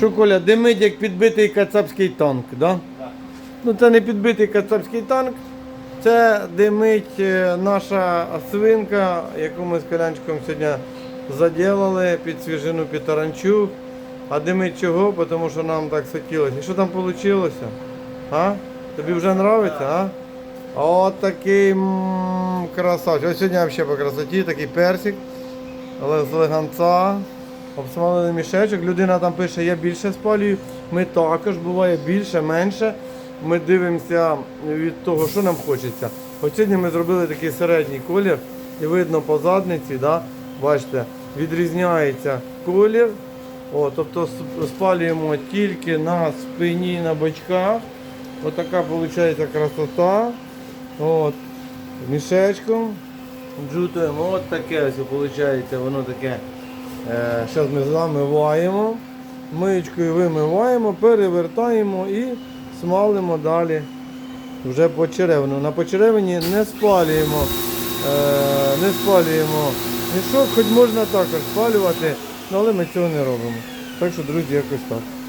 Що Коля, димить як підбитий кацапський танк, да? Ну це не підбитий кацапський танк, це димить е, наша свинка, яку ми з колянчиком сьогодні заділили під свіжину під. А димить чого? Тому що нам так хотілося. І що там вийшло? А? Тобі вже подобається, а? От такий красавчик. Ось сьогодні взагалі по красоті, такий персик, але з леганца. Обсмалений мішечок. Людина там пише, я більше спалюю. Ми також буває більше, менше. Ми дивимося від того, що нам хочеться. От сьогодні ми зробили такий середній колір, і видно по задниці, да, бачите, відрізняється колір. О, тобто спалюємо тільки на спині, на бочках. Отака виходить красота. От, мішечком. Джутуємо. От таке ось виходить, воно таке. Зараз ми замиваємо. Миючкою вимиваємо, перевертаємо і смалимо далі вже по черевину. На почеревині не спалюємо, е, не спалюємо мішок, хоч можна також спалювати, але ми цього не робимо. Так що, друзі, якось так.